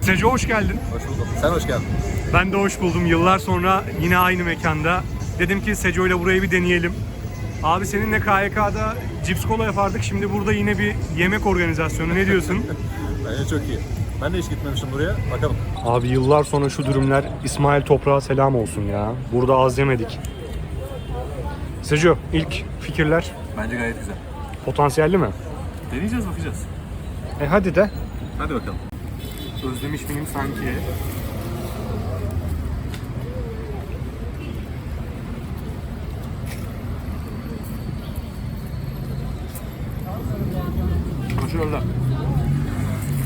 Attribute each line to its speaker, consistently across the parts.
Speaker 1: Seco hoş geldin.
Speaker 2: Hoş bulduk. Sen hoş geldin.
Speaker 1: Ben de hoş buldum. Yıllar sonra yine aynı mekanda. Dedim ki Seco ile burayı bir deneyelim. Abi seninle KYK'da cips kola yapardık. Şimdi burada yine bir yemek organizasyonu. Ne diyorsun?
Speaker 2: Bence çok iyi. Ben de hiç gitmemiştim buraya. Bakalım.
Speaker 1: Abi yıllar sonra şu dürümler İsmail Toprağa selam olsun ya. Burada az yemedik. Seco ilk fikirler
Speaker 2: Bence gayet güzel.
Speaker 1: potansiyelli mi?
Speaker 2: Deneyeceğiz bakacağız.
Speaker 1: E hadi de.
Speaker 2: Hadi bakalım.
Speaker 1: Özlemiş miyim sanki? Şöyle.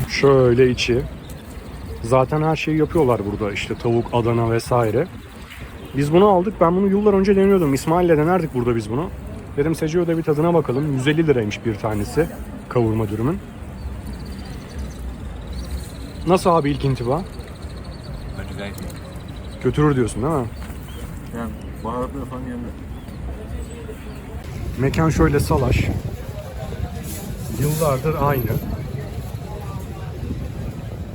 Speaker 1: Şöyle içi. Zaten her şeyi yapıyorlar burada işte tavuk, Adana vesaire. Biz bunu aldık. Ben bunu yıllar önce deniyordum. İsmail'le denerdik burada biz bunu. Dedim Secio'da bir tadına bakalım. 150 liraymış bir tanesi kavurma dürümün. Nasıl abi ilk intiba?
Speaker 2: Bence gayet iyi.
Speaker 1: Götürür diyorsun değil mi?
Speaker 2: Yani baharatları falan yerinde.
Speaker 1: Mekan şöyle salaş. Yıllardır aynı.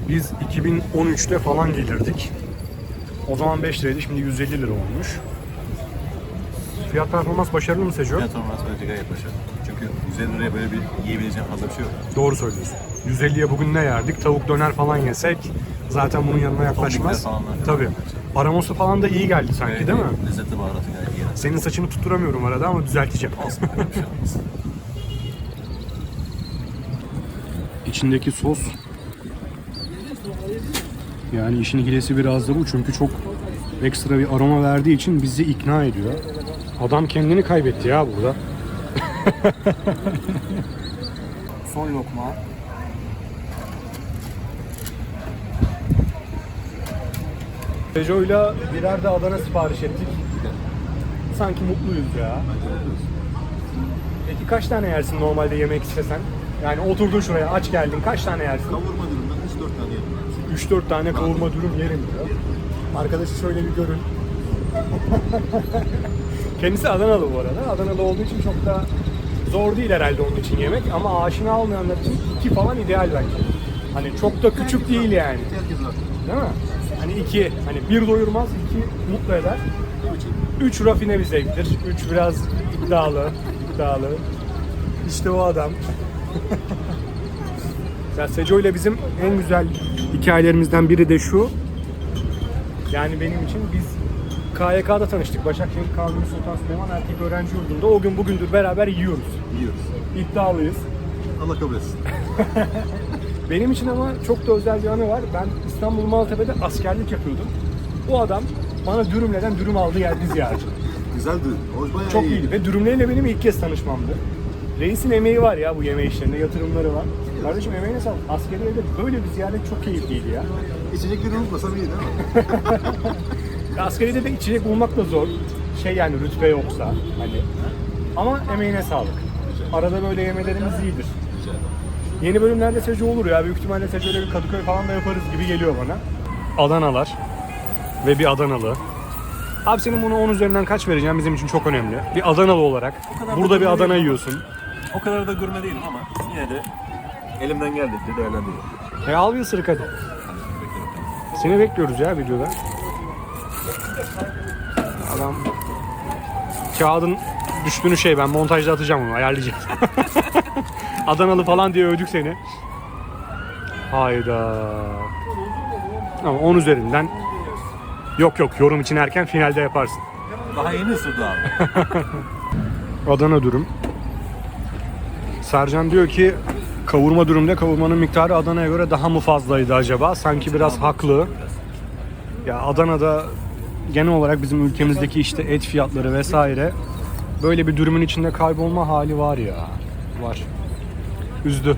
Speaker 1: Biz 2013'te falan gelirdik. O zaman 5 liraydı, şimdi 150 lira olmuş. Fiyat performans başarılı mı Seco?
Speaker 2: Fiyat performans bence gayet başarılı. Çünkü 150 liraya böyle bir yiyebileceğin fazla bir şey yok.
Speaker 1: Doğru söylüyorsun. 150'ye bugün ne yerdik? Tavuk döner falan yesek zaten bunun yanına yaklaşmaz. Tabii. Aramosu falan da iyi geldi sanki
Speaker 2: Gayet
Speaker 1: değil mi?
Speaker 2: Lezzetli baharatı gayet iyi.
Speaker 1: Senin saçını tutturamıyorum arada ama düzelteceğim.
Speaker 2: Olsun. şey.
Speaker 1: İçindeki sos yani işin hilesi biraz da bu çünkü çok ekstra bir aroma verdiği için bizi ikna ediyor. Adam kendini kaybetti ya burada. Son lokma. Peugeot'la birer de Adana sipariş ettik. Sanki mutluyuz ya. Peki kaç tane yersin normalde yemek istesen? Yani oturdun şuraya aç geldin kaç tane yersin?
Speaker 2: Kavurma dürümden 3-4 tane yedim.
Speaker 1: 3-4 tane kavurma dürüm yerim diyor. Arkadaşı şöyle bir görün. Kendisi Adanalı bu arada. Adanalı olduğu için çok da zor değil herhalde onun için yemek ama aşina olmayanlar için iki falan ideal bence. Hani çok da küçük değil yani. Değil mi? Hani iki, hani bir doyurmaz, iki mutlu eder. Üç rafine bir zevktir. Üç biraz iddialı, iddialı. İşte o adam. ya Seco ile bizim en güzel hikayelerimizden biri de şu. Yani benim için biz KYK'da tanıştık. Başakşehir Kanuni Sultan Süleyman Erkek Öğrenci Yurdu'nda. O gün bugündür beraber yiyoruz.
Speaker 2: Yiyoruz.
Speaker 1: İddialıyız.
Speaker 2: Allah kabul etsin.
Speaker 1: Benim için ama çok da özel bir anı var. Ben İstanbul Maltepe'de askerlik yapıyordum. Bu adam bana dürümleden dürüm aldı geldi ziyaret.
Speaker 2: Güzeldi. Bayağı
Speaker 1: Çok
Speaker 2: iyi.
Speaker 1: iyiydi ve dürümleyle benim ilk kez tanışmamdı. Reisin emeği var ya bu yeme işlerinde, yatırımları var. Kardeşim emeğine sağlık. Askeriyede böyle bir ziyaret çok keyifliydi ya.
Speaker 2: İçecekleri unutmasam iyi değil mi?
Speaker 1: Askeriyede de içecek bulmak da zor. Şey yani rütbe yoksa hani. Ama emeğine sağlık. Arada böyle yemelerimiz iyidir. Yeni bölümlerde Seco olur ya. Büyük ihtimalle Seco'yla bir Kadıköy falan da yaparız gibi geliyor bana. Adanalar ve bir Adanalı. Abi senin bunu 10 üzerinden kaç vereceğim bizim için çok önemli. Bir Adanalı olarak burada
Speaker 2: da
Speaker 1: bir Adana yiyorsun.
Speaker 2: O kadar da gurme değilim ama yine de elimden geldiğince değerlendiriyorum.
Speaker 1: E al bir ısırık hadi. Seni bekliyoruz ya videoda. Adam kağıdın düştüğünü şey ben montajda atacağım onu ayarlayacağım. Adanalı falan diye övdük seni. Hayda. Ama 10 üzerinden yok yok yorum için erken finalde yaparsın.
Speaker 2: Daha yeni ısırdı abi.
Speaker 1: Adana dürüm. Sercan diyor ki kavurma dürümde kavurmanın miktarı Adana'ya göre daha mı fazlaydı acaba? Sanki biraz haklı. Ya Adana'da genel olarak bizim ülkemizdeki işte et fiyatları vesaire böyle bir dürümün içinde kaybolma hali var ya. Var. Üzdü.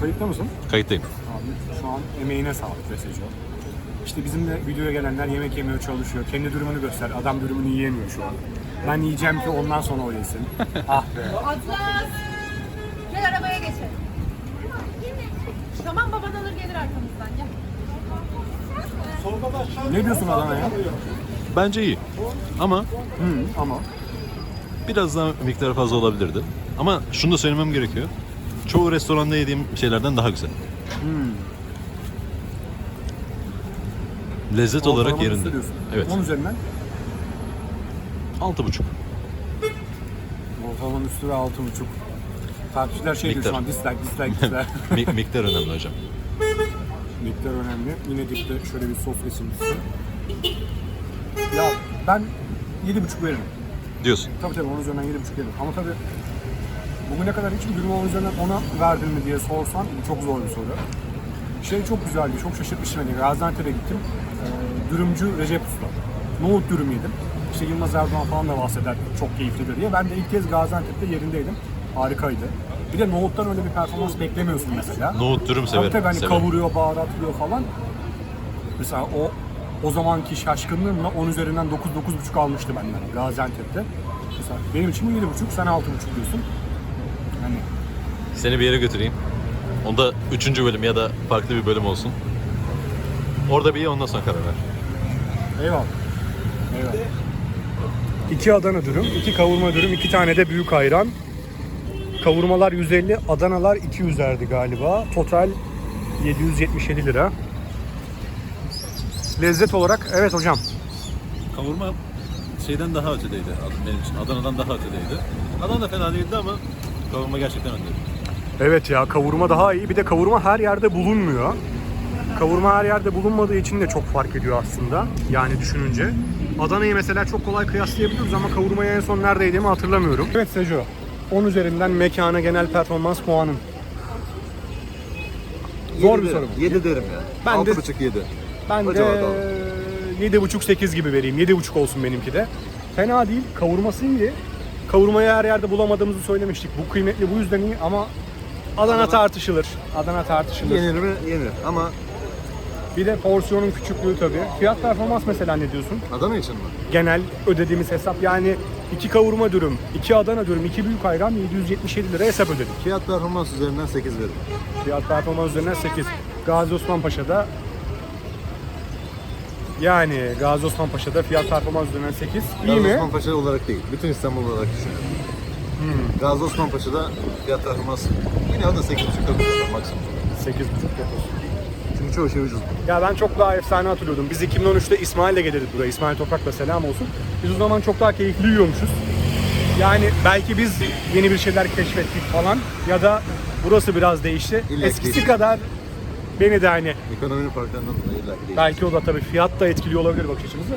Speaker 1: Kayıtta mısın?
Speaker 2: Kayıttayım.
Speaker 1: Abi şu an emeğine sağlık Veseco. İşte bizimle videoya gelenler yemek yemeye çalışıyor. Kendi dürümünü göster. Adam dürümünü yiyemiyor şu an. Ben yiyeceğim ki ondan sonra o yesin. ah be.
Speaker 3: Atlas.
Speaker 1: Ne diyorsun Adana'ya?
Speaker 2: Bence iyi. Ama
Speaker 1: Hı, ama
Speaker 4: biraz daha miktarı fazla olabilirdi. Ama şunu da söylemem gerekiyor. Çoğu restoranda yediğim şeylerden daha güzel. Lezzet olarak yerinde. Evet.
Speaker 1: 10 üzerinden
Speaker 4: 6,5.
Speaker 1: ortalamanın üstü ve 6,5. Takipçiler şey diyor
Speaker 4: Miktar.
Speaker 1: şu an dislike dislike dislike.
Speaker 4: Mi- miktar önemli hocam.
Speaker 1: Miktar önemli. Yine dipte şöyle bir sos esintisi. Ya ben 7,5 veririm.
Speaker 4: Diyorsun.
Speaker 1: Tabii tabii 10 üzerinden 7,5 veririm. Ama tabii bugüne kadar hiç ürün 10 üzerinden 10'a verdin mi diye sorsan bu çok zor bir soru. Şey çok güzeldi, çok şaşırtmıştı beni. Gaziantep'e gittim. Ee, dürümcü Recep Usta. Nohut dürüm yedim. İşte Yılmaz Erdoğan falan da bahseder çok keyiflidir diye. Ben de ilk kez Gaziantep'te yerindeydim. Harikaydı. Bir de nohuttan öyle bir performans beklemiyorsun mesela.
Speaker 4: Nohut dürüm severim.
Speaker 1: tabii hani
Speaker 4: severim.
Speaker 1: kavuruyor, baharatlıyor falan. Mesela o o zamanki şaşkınlığımla 10 üzerinden 9 9,5 almıştı benden Gaziantep'te. Mesela benim için bu 7,5, sen 6,5 diyorsun. Hani
Speaker 4: Seni bir yere götüreyim. Onda üçüncü bölüm ya da farklı bir bölüm olsun. Orada bir ye ondan sonra karar ver.
Speaker 1: eyvallah. Eyvallah. İki Adana dürüm, iki kavurma dürüm, iki tane de büyük ayran. Kavurmalar 150, Adanalar 200'lerdi galiba. Total 777 lira. Lezzet olarak evet hocam.
Speaker 4: Kavurma şeyden daha ötedeydi benim için. Adana'dan daha ötedeydi. Adana da fena değildi ama kavurma gerçekten öndeydi.
Speaker 1: Evet ya kavurma daha iyi. Bir de kavurma her yerde bulunmuyor. Kavurma her yerde bulunmadığı için de çok fark ediyor aslında. Yani düşününce. Adana'yı mesela çok kolay kıyaslayabiliyoruz ama kavurmayı en son nerede yediğimi hatırlamıyorum. Evet Sejo. 10 üzerinden mekana genel performans puanın. Zor bir soru bu.
Speaker 2: 7 derim ya.
Speaker 1: Ben de-
Speaker 2: 6,5 7.
Speaker 1: Ben
Speaker 2: O
Speaker 1: de
Speaker 2: olur.
Speaker 1: 7,5-8 gibi vereyim. 7,5 olsun benimki de. Fena değil. Kavurması iyi. Kavurmayı her yerde bulamadığımızı söylemiştik. Bu kıymetli bu yüzden iyi ama Adana tartışılır. Adana tartışılır.
Speaker 2: Yenir mi? Yenir. Ama
Speaker 1: Bir de porsiyonun küçüklüğü tabii. Fiyat performans mesela ne diyorsun?
Speaker 2: Adana için mi?
Speaker 1: Genel ödediğimiz hesap yani iki kavurma dürüm, iki Adana dürüm, iki büyük ayran 777 lira hesap ödedik.
Speaker 2: Fiyat performans üzerinden 8 veririm.
Speaker 1: Fiyat performans üzerinden 8. Gazi Osman Paşa'da yani Gazi Osman Paşa'da fiyat performans üzerinden 8. İyi
Speaker 2: Gazi
Speaker 1: mi?
Speaker 2: Osman Paşa olarak değil. Bütün İstanbul olarak düşünüyorum.
Speaker 1: Hmm.
Speaker 2: Gazi Osman Paşa'da fiyat performans yine o da 8,5 kadar maksimum.
Speaker 1: 8,5 yapıyorsun.
Speaker 2: Çünkü çoğu şey ucuz.
Speaker 1: Ya ben çok daha efsane hatırlıyordum. Biz 2013'te İsmail'le gelirdik buraya. İsmail Toprak'la selam olsun. Biz o zaman çok daha keyifli yiyormuşuz. Yani belki biz yeni bir şeyler keşfettik falan ya da burası biraz değişti.
Speaker 2: İlla
Speaker 1: Eskisi
Speaker 2: değişti.
Speaker 1: kadar beni de hani
Speaker 2: Ekonominin farklarından dolayı illa ki
Speaker 1: belki o da tabii fiyat da etkiliyor olabilir bakış açımızı.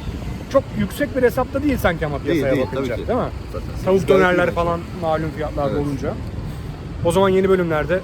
Speaker 1: Çok yüksek bir hesapta değil sanki ama piyasaya
Speaker 2: değil,
Speaker 1: bakınca
Speaker 2: tabii ki.
Speaker 1: değil mi?
Speaker 2: Zaten.
Speaker 1: Tavuk dönerler falan malum fiyatlarda
Speaker 2: Evet.
Speaker 1: olunca. O zaman yeni bölümlerde